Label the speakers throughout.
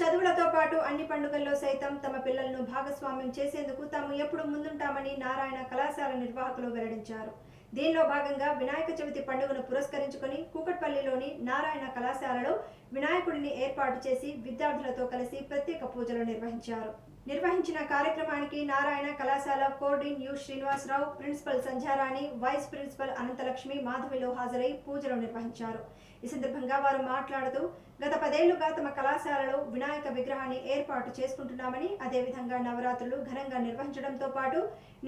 Speaker 1: చదువులతో పాటు అన్ని పండుగల్లో సైతం తమ పిల్లలను భాగస్వామ్యం చేసేందుకు తాము ఎప్పుడు ముందుంటామని నారాయణ కళాశాల నిర్వాహకులు వెల్లడించారు. దీనిలో భాగంగా వినాయక చవితి పండుగను పురస్కరించుకొని కూకట్పల్లిలోని నారాయణ కళాశాలలో వినాయకుడిని ఏర్పాటు చేసి విద్యార్థులతో కలిసి ప్రత్యేక పూజలు నిర్వహించారు. నిర్వహించిన కార్యక్రమానికి నారాయణ కళాశాల coordinator U Srinivasarao principal Sandhyarani vice principal Ananthalakshmi మాధవిలో హాజరై పూజలు నిర్వహించారు. ఈ సందర్భంగా వారు మాట్లాడుతూ గత పదేళ్ళుగా తమ కళాశాలలో వినాయక విగ్రహాన్ని ఏర్పాటు చేసుకుంటున్నామని అదేవిధంగా నవరాత్రులు ఘనంగా నిర్వహించడంతో పాటు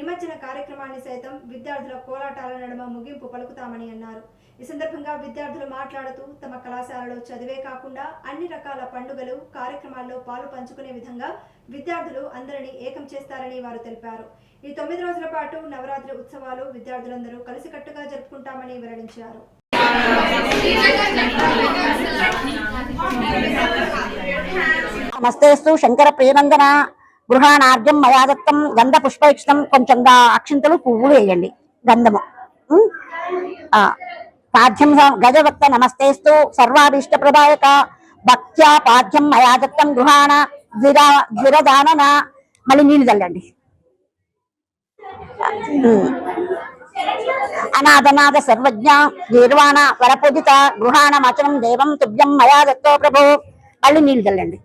Speaker 1: నిమజ్జన కార్యక్రమాన్ని సైతం విద్యార్థుల కోలాటాల నడుమ ముగింపు పలుకుతామని అన్నారు. ఈ సందర్భంగా విద్యార్థులు మాట్లాడుతూ తమ కళాశాలలో చదివే కాకుండా అన్ని రకాల పండుగలు కార్యక్రమాల్లో పాలు పంచుకునే విధంగా విద్యార్థులు అందరినీ ఏకం చేస్తారని వారు తెలిపారు. ఈ తొమ్మిది రోజుల పాటు నవరాత్రి ఉత్సవాలు విద్యార్థులందరూ కలిసికట్టుగా జరుపుకుంటామని వెల్లడించారు
Speaker 2: నమస్తేస్తు శంకర ప్రియనందన. గృహానార్జం మయాదత్తం గంధ పుష్పయుక్తం కొంచెం అక్షింతలు పువ్వులు వేయండి. గంధము. పాఠ్యం స- గజవక్త నమస్తేస్తు. సర్వాభీష్ట ప్రదాయక భక్త్యా పాఠ్యం మయాజత్తం గృహాణ. జిరా జిరదానన. మళ్ళీ నీళ్ళు చల్లండి. అనాథనాథ సర్వజ్ఞ. నిర్వాణ వరపూజిత. గృహాణ మచనం దేవం తుభ్యం మయా దత్తో ప్రభు. మళ్ళీ నీళ్ళు చల్లండి.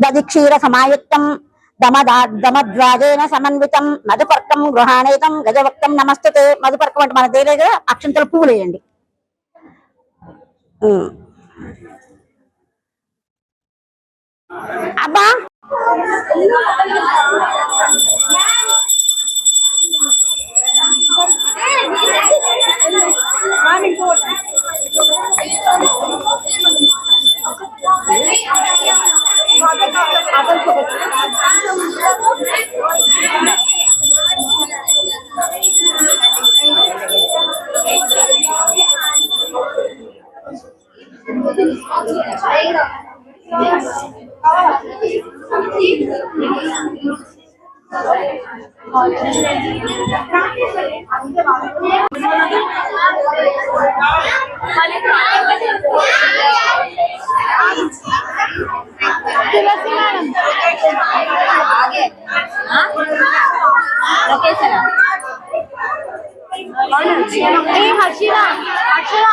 Speaker 2: దధిక్షీర సమాయుక్తం. దమద్వాజేన సమన్వితం మధుపర్కం గృహాణేతం గజవక్తం నమస్తే మధుపర్కం అంటే మన దేలే కదా అక్షంతలు పువ్వులు వేయండి. లొకేషన్ ఏ హర్షిరా హర్షిరా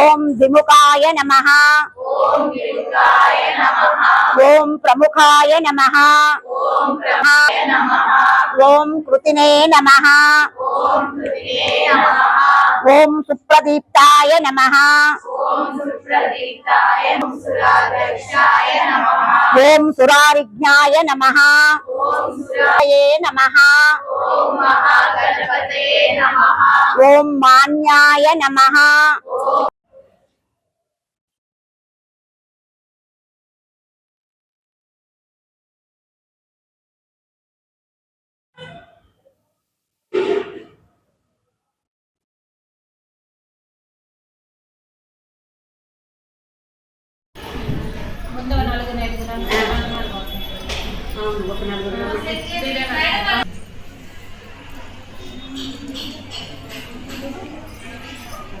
Speaker 2: ఓం విముఖాయ నమ. ఓం ప్రముఖాయ నమ. ఓం కృతినే నమ. ఓం సుప్రదీప్తాయ నమ. ఓం సురారిజ్ఞాయ నమ। నమ ఓం మాన్యాయ నమ।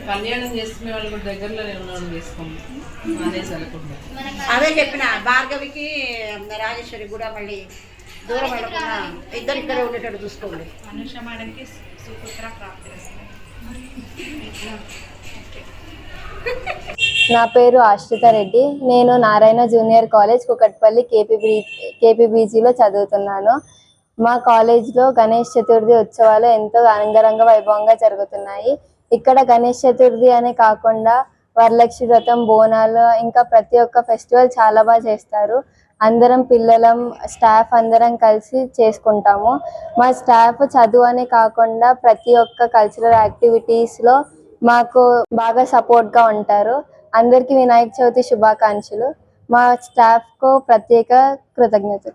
Speaker 3: కళ్యాణం చేసుకునే వాళ్ళు కూడా దగ్గరలో ఉన్న చేసుకోండి. అదే చల్లకుండా
Speaker 2: అదే చెప్పిన భార్గవికి రాజేశ్వరి కూడా మళ్ళీ దూరం వెళ్ళకుండా ఇద్దరు ఇక్కడే ఉండేటట్టు చూసుకోండి.
Speaker 4: అనుష మేడంకి సుపుత్ర ప్రాప్తి
Speaker 5: నా పేరు ఆశ్రిత రెడ్డి. నేను Narayana junior college Kukatpally KPB కేపీబీజీలో చదువుతున్నాను. మా కాలేజ్లో గణేష్ చతుర్థి ఉత్సవాలు ఎంతో అంగరంగ వైభవంగా జరుగుతున్నాయి. ఇక్కడ గణేష్ చతుర్థి అనే కాకుండా వరలక్ష్మి వ్రతం బోనాలు ఇంకా ప్రతి ఒక్క ఫెస్టివల్ చాలా బాగా చేస్తారు. అందరం పిల్లలం స్టాఫ్ అందరం కలిసి చేసుకుంటాము. మా స్టాఫ్ చదువు అనే కాకుండా ప్రతి ఒక్క కల్చరల్ యాక్టివిటీస్లో మాకు బాగా సపోర్ట్గా ఉంటారు. అందరికి వినాయక చవితి శుభాకాంక్షలు. మా స్టాఫ్కు ప్రత్యేక కృతజ్ఞతలు.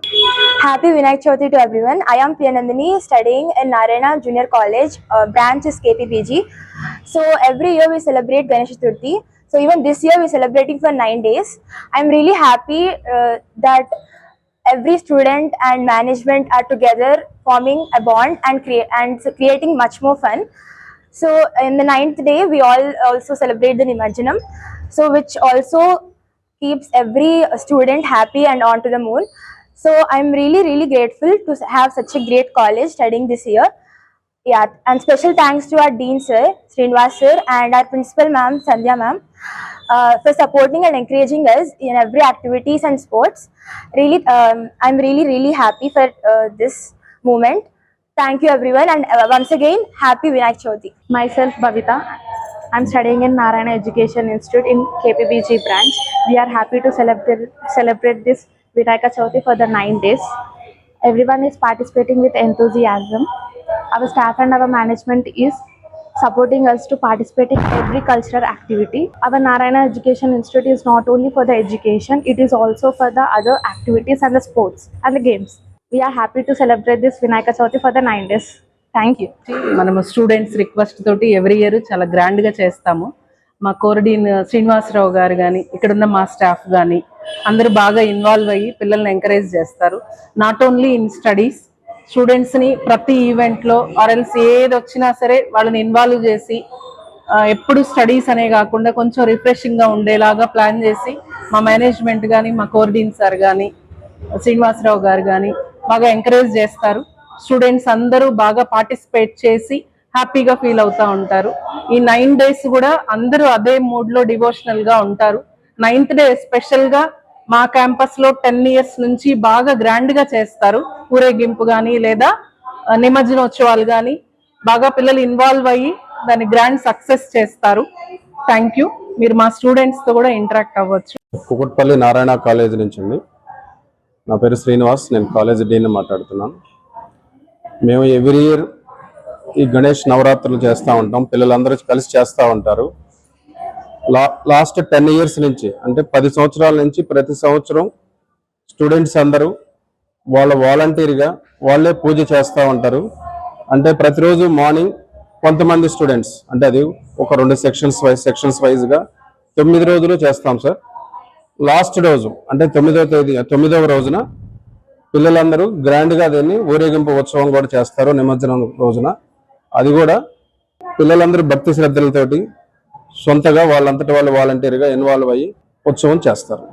Speaker 6: Happy Vinayaka Chavithi to everyone I'm Priyanandini studying in Narayana junior college branch KPBG so every year we celebrate Ganesh Chaturthi so even this year we celebrating for nine days I'm really happy that every student and management are together forming a bond and create and creating much more fun So in the ninth day we all also celebrate the Nimajanam. So which also keeps every student happy and on to the moon. So I'm really, really grateful to have such a great college studying this year. Yeah, and special thanks to our Dean Sir, Srinivas Sir, and our Principal Ma'am, Sandhya Ma'am, uh, for supporting and encouraging us in every activities and sports. Really, um, I'm really, really happy for uh, this moment. Thank you everyone, and uh, once again, happy Vinayak Chavithi.
Speaker 7: Myself, Bhavita. I'm studying in Narayana Education Institute in KPBG branch. We are happy to celebrate celebrate this Vinayaka Chauthi for the nine days. Everyone is participating with enthusiasm. Our staff and our management is supporting us to participate in every cultural activity. Our Narayana Education Institute is not only for the education, it is also for the other activities and the sports and the games. We happy happy celebrate this Vinayaka Chavithi for the nine days thank you
Speaker 3: మనము students request తోటి every year చాలా గ్రాండ్గా చేస్తాము. మా కోరడీన్ uh, Srinivasarao గారు కానీ ఇక్కడున్న మా స్టాఫ్ కానీ అందరూ బాగా ఇన్వాల్వ్ అయ్యి పిల్లల్ని ఎంకరేజ్ చేస్తారు. నాట్ ఓన్లీ ఇన్ స్టడీస్ స్టూడెంట్స్ని ప్రతి ఈవెంట్లో ఆర్ఎల్స్ ఏది వచ్చినా సరే వాళ్ళని ఇన్వాల్వ్ చేసి ఎప్పుడు స్టడీస్ అనే కాకుండా కొంచెం రిఫ్రెషింగ్గా ఉండేలాగా ప్లాన్ చేసి మా మేనేజ్మెంట్ కానీ మా కోర్డీన్ సార్ కానీ శ్రీనివాసరావు గారు కానీ బాగా ఎంకరేజ్ చేస్తారు. స్టూడెంట్స్ అందరూ బాగా పార్టిసిపేట్ చేసి హ్యాపీగా ఫీల్ అవుతా ఉంటారు. ఈ నైన్ డేస్ కూడా అందరూ అదే మూడ్లో డివోషనల్గా ఉంటారు. నైన్త్ డే స్పెషల్గా మా క్యాంపస్లో టెన్ ఇయర్స్ నుంచి బాగా గ్రాండ్గా చేస్తారు. ఊరేగింపు కానీ లేదా నిమజ్జనోత్సవాలు కానీ బాగా పిల్లలు ఇన్వాల్వ్ అయ్యి దాన్ని గ్రాండ్ సక్సెస్ చేస్తారు. థ్యాంక్ యూ మీరు మా స్టూడెంట్స్తో కూడా ఇంటరాక్ట్ అవ్వచ్చు.
Speaker 8: కుకుట్పల్లి నారాయణ కాలేజ్ నుంచి అండి నా పేరు శ్రీనివాస్ నేను కాలేజ్ డీన్ మాట్లాడుతున్నాను. మేము ఎవ్రీ ఇయర్ ఈ గణేష్ నవరాత్రులు చేస్తూ ఉంటాం పిల్లలందరూ కలిసి చేస్తూ ఉంటారు. లా లాస్ట్ టెన్ ఇయర్స్ నుంచి అంటే పది సంవత్సరాల నుంచి ప్రతి సంవత్సరం స్టూడెంట్స్ అందరూ వాళ్ళ వాలంటీర్గా వాళ్ళే పూజ చేస్తూ ఉంటారు. అంటే ప్రతిరోజు మార్నింగ్ కొంతమంది స్టూడెంట్స్ అంటే అది ఒక రెండు సెక్షన్స్ వైజ్ సెక్షన్స్ వైజ్గా తొమ్మిది రోజులు చేస్తాం సార్. లాస్ట్ రోజు అంటే తొమ్మిదవ తేదీ తొమ్మిదవ రోజున పిల్లలందరూ గ్రాండ్గా దీన్ని ఊరేగింపు ఉత్సవం కూడా చేస్తారు నిమజ్జనం రోజున. అది కూడా పిల్లలందరూ భక్తి శ్రద్ధలతోటి సొంతగా వాళ్ళంతటి వాళ్ళు వాలంటీర్గా ఇన్వాల్వ్ అయ్యి ఉత్సవం చేస్తారు.